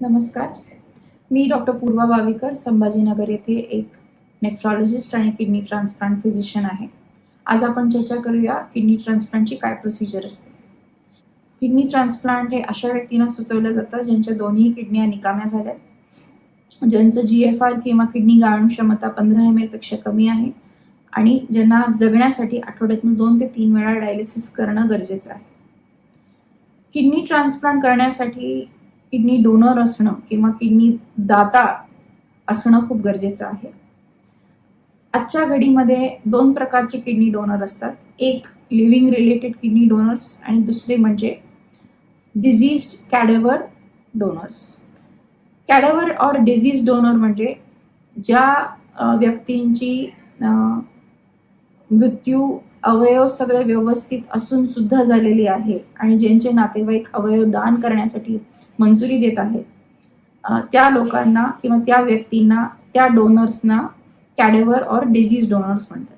नमस्कार. मी डॉक्टर पूर्वा बावीकर संभाजीनगर येथे एक नेफ्रॉलॉजिस्ट आणि किडनी ट्रान्सप्लांट फिजिशियन आहे. आज आपण चर्चा करूया किडनी ट्रान्सप्लांटची काय प्रोसिजर असते. किडनी ट्रान्सप्लांट हे अशा व्यक्तींना सुचवलं जातं ज्यांच्या दोन्ही किडन्या निकाम्या झाल्या ज्यांचं जी एफ आर किंवा किडनी गाळण क्षमता पंधरा एमपेक्षा कमी आहे आणि ज्यांना जगण्यासाठी आठवड्यातून दोन ते तीन वेळा डायलिसिस करणं गरजेचं आहे. किडनी ट्रान्सप्लांट करण्यासाठी किडनी डोनर असणं किंवा किडनी दाता असणं खूप गरजेचं आहे. आजच्या घडीमध्ये दोन प्रकारचे किडनी डोनर असतात. एक लिव्हिंग रिलेटेड किडनी डोनर्स आणि दुसरे म्हणजे disease cadaver donors. Cadaver or disease donor म्हणजे ज्या व्यक्तींची मृत्यू अवयव सगळे व्यवस्थित असून सुद्धा झालेली आहे आणि ज्यांचे नातेवाईक अवयव दान करण्यासाठी मंजुरी देत आहेत. त्या लोकांना किंवा त्या व्यक्तींना त्या डोनर्सना कॅडेवर ऑर डिझीज डोनर्स म्हणतात.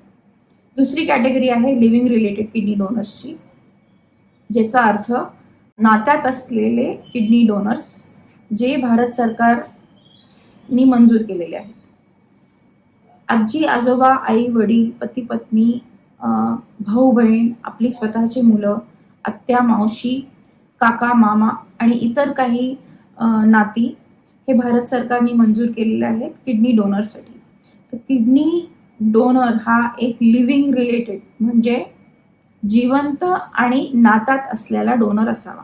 दुसरी कॅटेगरी आहे लिव्हिंग रिलेटेड किडनी डोनर्सची ज्याचा अर्थ नात्यात असलेले किडनी डोनर्स जे भारत सरकारनी मंजूर केलेले आहेत. आजी आजोबा आई वडील पती पत्नी भाऊ बहीण आपली स्वतःची मुलं आत्या मावशी काका मामा आणि इतर काही नाती हे भारत सरकारने मंजूर केलेले आहेत किडनी डोनरसाठी. तर किडनी डोनर हा एक लिव्हिंग रिलेटेड म्हणजे जिवंत आणि नातात असलेला डोनर असावा.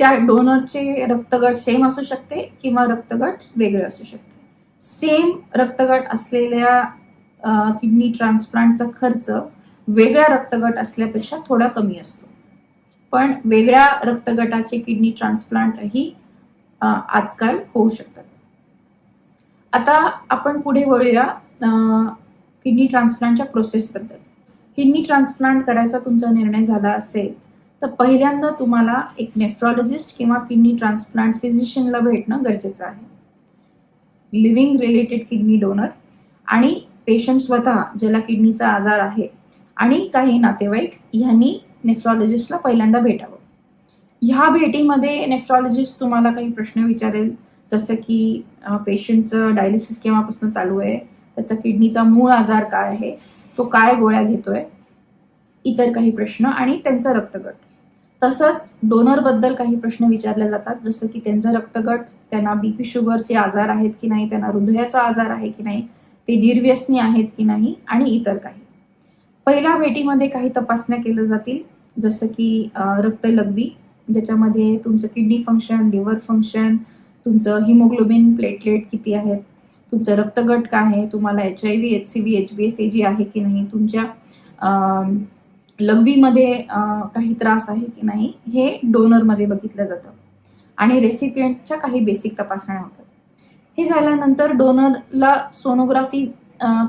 त्या डोनरचे रक्तगट सेम असू शकते किंवा रक्तगट वेगळे असू शकते. सेम रक्तगट असलेल्या किडनी ट्रान्सप्लांटचा खर्च वेगळ्या रक्तगट असल्यापेक्षा थोडा कमी असतो. पण वेगळ्या रक्तगटाचे किडनी ट्रान्सप्लांटही आजकाल होऊ शकतात. आता आपण पुढे वळूया किडनी ट्रान्सप्लांटच्या प्रोसेसबद्दल किडनी ट्रान्सप्लांट करायचा तुमचा निर्णय झाला असेल तर पहिल्यांदा तुम्हाला एक नेफ्रॉलॉजिस्ट किंवा किडनी ट्रान्सप्लांट फिजिशियनला भेटणं गरजेचं आहे. लिव्हिंग रिलेटेड किडनी डोनर आणि पेशंट स्वतः ज्याला किडनीचा आजार आहे आणि काही नातेवाईक ह्यांनी नेफ्रॉलॉजिस्टला पहिल्यांदा भेटावं. ह्या भेटीमध्ये नेफ्रॉलॉजिस्ट तुम्हाला काही प्रश्न विचारेल जसं की पेशंटचं डायलिसिस केव्हापासून चालू आहे त्याचा किडनीचा मूळ आजार काय आहे तो काय गोळ्या घेतोय इतर काही प्रश्न आणि त्यांचा रक्तगट. तसंच डोनरबद्दल काही प्रश्न विचारले जातात जसं की त्यांचा रक्तगट त्यांना बीपी शुगरचे आजार आहेत की नाही त्यांना हृदयाचा आजार आहे की नाही ते निर्व्यसनी आहेत की नाही आणि इतर काही. पहिल्या भेटीमध्ये काही तपासण्या केल्या जातील जसं की रक्त लघवी ज्याच्यामध्ये तुमचं किडनी फंक्शन लिव्हर फंक्शन तुमचं हिमोग्लोबिन प्लेटलेट किती आहेत तुमचं रक्तगट काय आहे तुम्हाला H I V H C V H B S A G आहे की नाही तुमच्या लघवीमध्ये काही त्रास आहे की नाही हे डोनरमध्ये बघितलं जातं. आणि रेसिपियंटच्या काही बेसिक तपासण्या होतात. हे झाल्यानंतर डोनरला सोनोग्राफी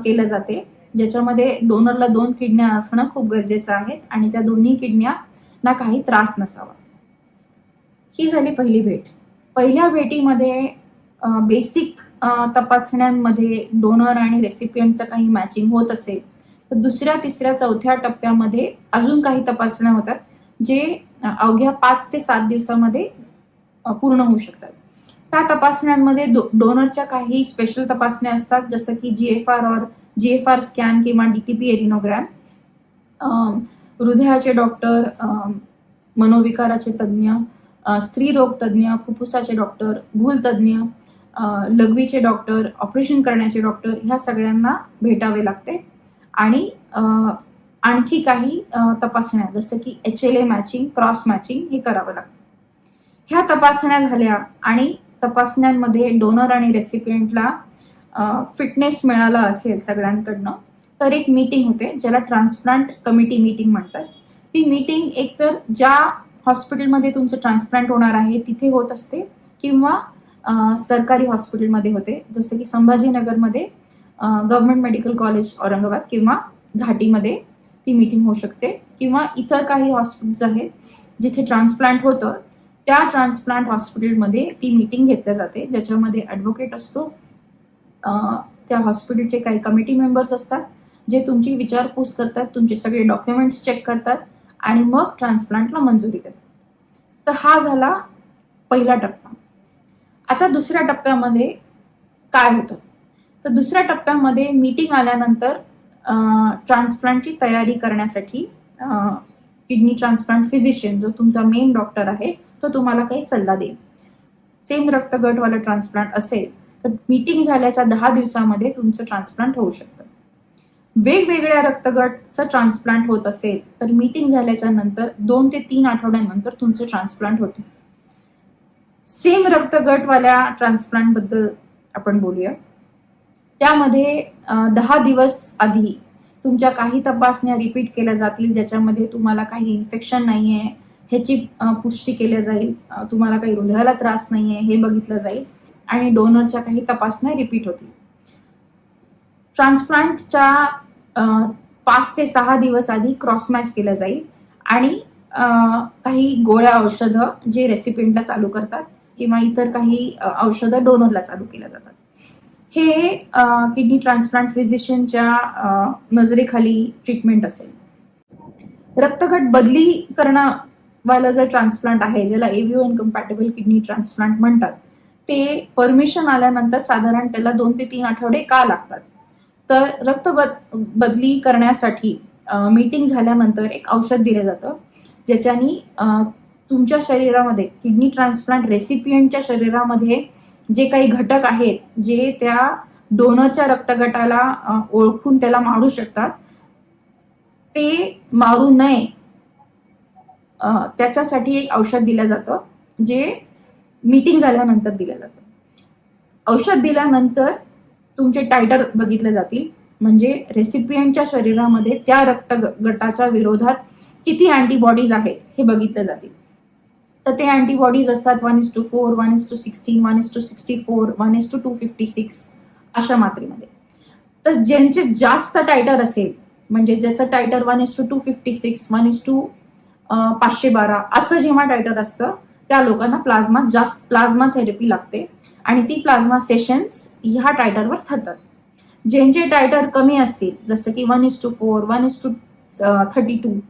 केलं जाते. ज्याच्यामध्ये डोनरला दोन किडन्या असणं खूप गरजेचं आहे आणि त्या दोन्ही किडन्या ना काही त्रास नसावा. ही झाली पहिली भेट. पहिल्या भेटीमध्ये बेसिक तपासण्यांमध्ये डोनर आणि रेसिपियंटचं काही मॅचिंग होत असेल तर दुसऱ्या तिसऱ्या चौथ्या टप्प्यामध्ये अजून काही तपासण्या होतात जे अवघ्या पाच ते सात दिवसामध्ये पूर्ण होऊ शकतात. त्या तपासण्यांमध्ये डोनरच्या काही स्पेशल तपासण्या असतात जसं की G F R or G F R scan किंवा डी टी पी एरिनोग्रॅम हृदयाचे डॉक्टर मनोविकाराचे तज्ज्ञ स्त्रीरोग तज्ज्ञ फुफ्फुसाचे डॉक्टर भूलतज्ज्ञ लघवीचे डॉक्टर ऑपरेशन करण्याचे डॉक्टर ह्या सगळ्यांना भेटावे लागते. आणि आणखी काही तपासण्या जसं की H L A matching cross matching हे करावं लागतं. ह्या तपासण्या झाल्या आणि तपासण्यांमध्ये डोनर आणि रेसिपियंटला फिटनेस मिळाला असेल सगळ्यांकडनं तर एक मीटिंग होते ज्याला ट्रान्सप्लांट कमिटी मीटिंग म्हणतात. ती मीटिंग एकतर ज्या हॉस्पिटलमध्ये तुमचं ट्रान्सप्लांट होणार आहे तिथे होत असते किंवा सरकारी हॉस्पिटलमध्ये होते. जसं की संभाजीनगरमध्ये गव्हर्नमेंट मेडिकल कॉलेज औरंगाबाद किंवा घाटीमध्ये ती मीटिंग होऊ शकते. किंवा इतर काही हॉस्पिटल्स आहेत जिथे ट्रान्सप्लांट होतं त्या ट्रान्सप्लांट हॉस्पिटलमध्ये ती मीटिंग घेतल्या जाते ज्याच्यामध्ये ॲडव्होकेट असतो त्या हॉस्पिटलचे काही कमिटी मेंबर्स असतात जे तुमची विचारपूस करतात तुमचे सगळे डॉक्युमेंट्स चेक करतात आणि मग ट्रान्सप्लांटला मंजुरी देतात. तर हा झाला पहिला टप्पा. आता दुसऱ्या टप्प्यामध्ये काय होतं? तर दुसऱ्या टप्प्यामध्ये मीटिंग आल्यानंतर ट्रान्सप्लांटची तयारी करण्यासाठी किडनी ट्रान्सप्लांट फिजिशियन जो तुमचा मेन डॉक्टर आहे तो तुम्हाला काही सल्ला देईल. सेम रक्तगटवाला ट्रान्सप्लांट असेल तर मीटिंग झाल्याच्या दहा दिवसामध्ये तुमचं ट्रान्सप्लांट होऊ शकतं. वेगवेगळ्या रक्तगटचं ट्रान्सप्लांट होत असेल तर मीटिंग झाल्याच्यानंतर दोन ते तीन आठवड्यानंतर तुमचं ट्रान्सप्लांट होतं. सेम रक्तगटवाल्या ट्रान्सप्लांटबद्दल आपण बोलूया. त्यामध्ये दहा दिवस आधी तुमच्या काही तपासण्या रिपीट केल्या जातील ज्याच्यामध्ये तुम्हाला काही इन्फेक्शन नाही आहे ह्याची पुष्टी केली जाईल तुम्हाला काही हृदयाला त्रास नाही आहे हे बघितलं जाईल. आणि डोनरच्या काही तपासण्या रिपीट होतील. ट्रान्सप्लांटच्या अं, पाच ते सहा दिवस आधी क्रॉस मॅच केलं जाईल आणि काही गोळ्या औषधं जे रेसिपिंटला चालू करतात किंवा इतर काही औषधं डोनरला चालू केल्या जातात. हे किडनी ट्रान्सप्लांट फिजिशियनच्या नजरेखाली ट्रीटमेंट असेल. रक्तगट बदली करणंवालं जर ट्रान्सप्लांट आहे ज्याला एव्हिओ इनकम्पॅटेबल किडनी ट्रान्सप्लांट म्हणतात ते परमिशन आल्यानंतर साधारण त्याला दोन ते तीन आठवडे का लागतात? तर रक्त बद बदली करण्यासाठी मीटिंग झाल्यानंतर एक औषध दिलं जातं ज्याच्यानी तुमच्या शरीरामध्ये किडनी ट्रान्सप्लांट रेसिपियंटच्या शरीरामध्ये जे काही घटक आहेत जे त्या डोनरच्या रक्तगटाला ओळखून त्याला मारू शकतात ते मारू नये त्याच्यासाठी एक औषध दिलं जातं जे मीटिंग झाल्यानंतर दिलं जातं औषध दिल्यानंतर तुमचे टायटर बघितले जातील. म्हणजे रेसिपियंटच्या शरीरामध्ये त्या रक्त गटाच्या विरोधात किती अँटीबॉडीज आहेत हे बघितले जातील. तर ते अँटीबॉडीज असतात one is to four one is to sixteen one is to sixty four one is to two fifty six अशा मात्रेमध्ये. तर ज्यांचे जास्त टायटर असेल म्हणजे ज्याचं titre one is to two fifty six one is to पाचशे बारा असं जेव्हा टायटर असतं त्या लोकांना प्लाझ्मा जास्त प्लाझ्मा थेरपी लागते. आणि ती प्लाझ्मा सेशन्स ह्या टायटरवर ठरतात. ज्यांचे टायटर कमी असतील जसं की one is to four one is to thirty two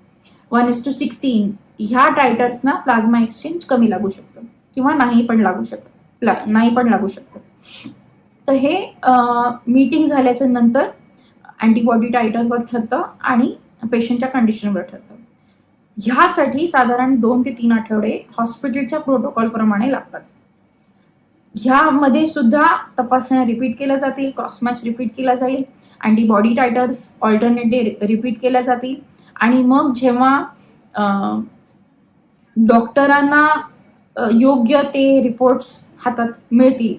one is to sixteen ह्या टायटर्सना प्लाझ्मा एक्सचेंज कमी लागू शकतो. किंवा नाही पण लागू शकतो. प्ला- नाही पण लागू शकतो. तर हे मीटिंग झाल्याच्यानंतर अँटीबॉडी टायटरवर ठरतं आणि पेशंटच्या कंडिशनवर ठरतं. ह्यासाठी साधारण दोन ते तीन आठवडे हॉस्पिटलच्या प्रोटोकॉल प्रमाणे लागतात. ह्यामध्ये सुद्धा तपासण्या रिपीट केल्या जातील क्रॉसमॅच रिपीट केला जाईल antibody titres alternate day repeat केल्या जातील. आणि मग जेव्हा डॉक्टरांना योग्य ते रिपोर्ट्स हातात मिळतील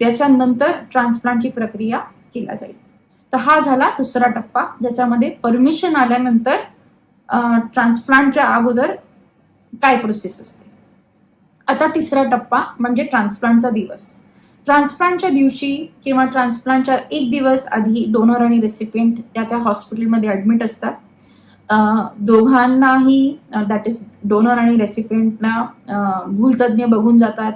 त्याच्यानंतर ट्रान्सप्लांटची प्रक्रिया केल्या जाईल. तर हा झाला दुसरा टप्पा ज्याच्यामध्ये परमिशन आल्यानंतर ट्रान्सप्लांटच्या अगोदर काय प्रोसेस असते. आता तिसरा टप्पा म्हणजे ट्रान्सप्लांटचा दिवस. ट्रान्सप्लांटच्या दिवशी किंवा ट्रान्सप्लांटच्या एक दिवस आधी डोनर आणि रेसिपियंट त्या त्या हॉस्पिटलमध्ये ॲडमिट असतात. दोघांनाही दॅट इज डोनर आणि रेसिपियंटना भूलतज्ञ बघून जातात.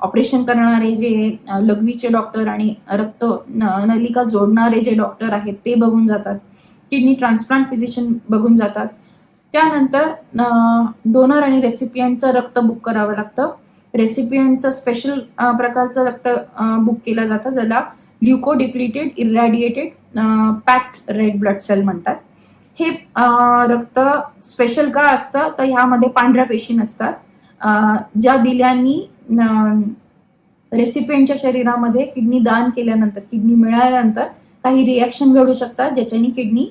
ऑपरेशन करणारे जे लघवीचे डॉक्टर आणि रक्त न- नलिका जोडणारे जे डॉक्टर आहेत ते बघून जातात. किडनी ट्रान्सप्लांट फिजिशियन बघून जातात. त्यानंतर डोनर आणि रेसिपियंटचं रक्त बुक करावं लागतं. रेसिपियंटचं स्पेशल प्रकारचं रक्त बुक केलं जातं. ज्याला leuko depleted irradiated packed red blood cell म्हणतात. हे रक्त स्पेशल का असतं? तर ह्यामध्ये पांढऱ्या पेशी नसतात. ज्या दिल्यांनी रेसिपियंटच्या शरीरामध्ये किडनी दान केल्यानंतर किडनी मिळाल्यानंतर काही रिॲक्शन घडू शकतात ज्याच्याने किडनी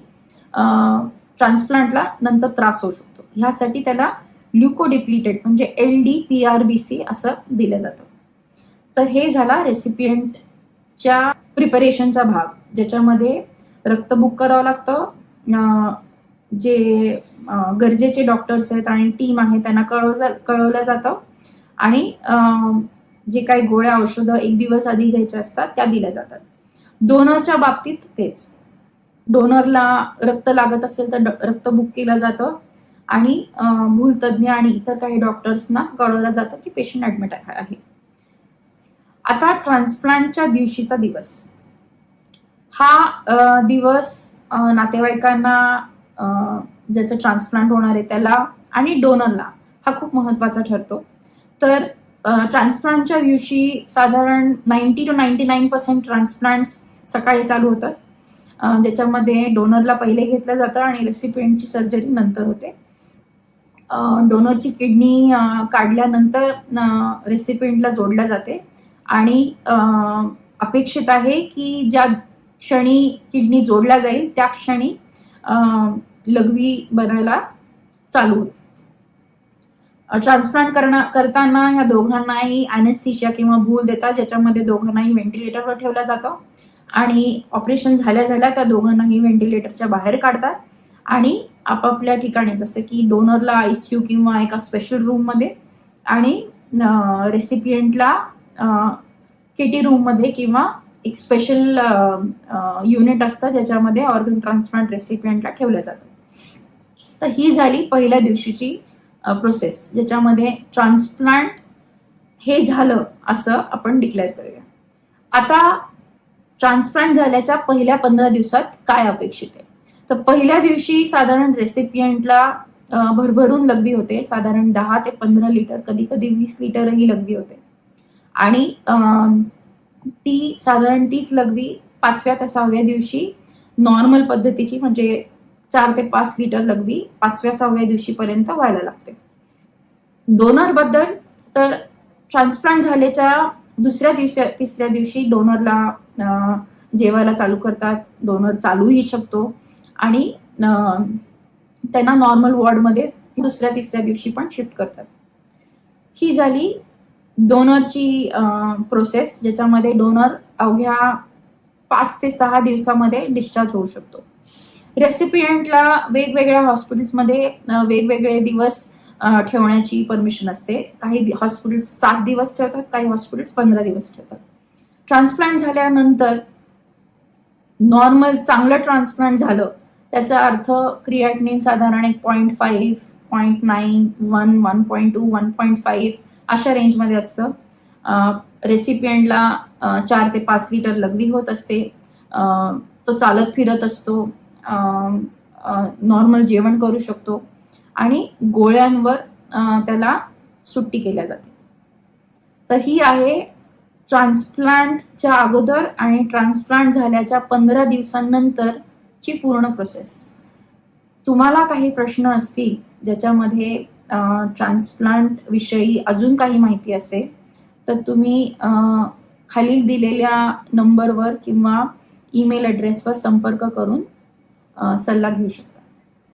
ट्रान्सप्लांटला नंतर त्रास होऊ शकतो. ह्यासाठी त्याला ल्युकोडिप्लिटेड म्हणजे L D P R B C असं दिलं जातं. तर हे झाला रेसिपियंटच्या प्रिपरेशनचा भाग ज्याच्यामध्ये रक्त बुक करावं लागतं. जे गरजेचे डॉक्टर्स आहेत आणि टीम आहे त्यांना कळव कळवलं जातं. आणि जे काही गोळ्या औषधं एक दिवस आधी घ्यायच्या असतात त्या दिल्या जातात. डोनरच्या बाबतीत तेच. डोनरला रक्त लागत असेल तर रक्त बुक केलं जातं. आणि भूलतज्ञ आणि इतर काही डॉक्टर्सना कळवलं जातं की पेशंट ऍडमिट आहे. आता ट्रान्सप्लांटच्या दिवशीचा दिवस. हा दिवस नातेवाईकांना ज्याचं ट्रान्सप्लांट होणार आहे त्याला आणि डोनरला हा खूप महत्त्वाचा ठरतो. तर ट्रान्सप्लांटच्या दिवशी साधारण ninety to ninety nine percent transplants सकाळी चालू होतात. ज्याच्यामध्ये डोनरला पहिले घेतलं जातं आणि रेसिपियंटची सर्जरी नंतर होते. डोनरची किडनी काढल्यानंतर रेसिपियंटला जोडल्या जाते. आणि अ, अपेक्षित आहे की ज्या क्षणी किडनी जोडल्या जाईल त्या क्षणी लघवी बनायला चालू होते. ट्रान्सप्लांट करणा करताना ह्या दोघांनाही अॅनेस्थीशिया किंवा भूल देतात ज्याच्यामध्ये दोघांनाही व्हेंटिलेटरवर ठेवलं जातं. आणि ऑपरेशन झाल्या झाल्या त्या दोघांनाही व्हेंटिलेटरच्या बाहेर काढतात. आणि आपापल्या ठिकाणी जसं की डोनरला आयसीयू किंवा एका स्पेशल रूममध्ये आणि रेसिपियंटला केटी रूममध्ये किंवा एक स्पेशल युनिट असतं ज्याच्यामध्ये ऑर्गन ट्रान्सप्लांट रेसिपियंटला ठेवलं जातं. तर ही झाली पहिल्या दिवशीची प्रोसेस ज्याच्यामध्ये ट्रान्सप्लांट हे झालं असं आपण डिक्लेअर करूया. आता ट्रान्सप्लांट झाल्याच्या पहिल्या पंधरा दिवसात काय अपेक्षित आहे? तर पहिल्या दिवशी साधारण रेसिपियंटला भरभरून लघवी होते. साधारण दहा ते पंधरा लिटर कधी कधी वीस लिटरही लघवी होते. आणि ती साधारण तीच लघवी पाचव्या ते सहाव्या दिवशी नॉर्मल पद्धतीची म्हणजे चार ते पाच लिटर लघवी पाचव्या सहाव्या दिवशीपर्यंत व्हायला लागते. डोनरबद्दल तर ट्रान्सप्लांट झाल्याच्या दुसऱ्या दिवशी तिसऱ्या दिवशी डोनरला जेवायला चालू करतात डोनर चालूही शकतो. आणि त्यांना नॉर्मल वॉर्डमध्ये दुसऱ्या तिसऱ्या दिवशी पण शिफ्ट करतात. ही झाली डोनरची प्रोसेस ज्याच्यामध्ये डोनर अवघ्या पाच ते सहा दिवसामध्ये डिस्चार्ज होऊ शकतो. रेसिपियंटला वेगवेगळ्या हॉस्पिटल्समध्ये वेगवेगळे दिवस ठेवण्याची परमिशन असते. काही हॉस्पिटल्स सात दिवस ठेवतात काही हॉस्पिटल्स पंधरा दिवस ठेवतात. ट्रान्सप्लांट झाल्यानंतर नॉर्मल चांगलं ट्रान्सप्लांट झालं त्याचा अर्थ क्रिएटनिन साधारण एक point five point nine one one point two one point five अशा रेंजमध्ये असतं. रेसिपियंटला चार ते पाच लिटर लघवी होत असते. तो चालत फिरत असतो. नॉर्मल जेवण करू शकतो. आणि गोळ्यांवर त्याला सुट्टी केल्या जाते. तर ही आहे ट्रान्सप्लांटच्या अगोदर आणि ट्रान्सप्लांट झाल्याच्या पंधरा दिवसांनंतरची पूर्ण प्रोसेस तुम्हाला काही प्रश्न असतील ज्याच्यामध्ये ट्रान्सप्लांट विषयी अजून काही माहिती असेल तर तुम्ही खालील दिलेल्या नंबरवर किंवा ईमेल ॲड्रेसवर संपर्क करून सल्ला घेऊ शकता.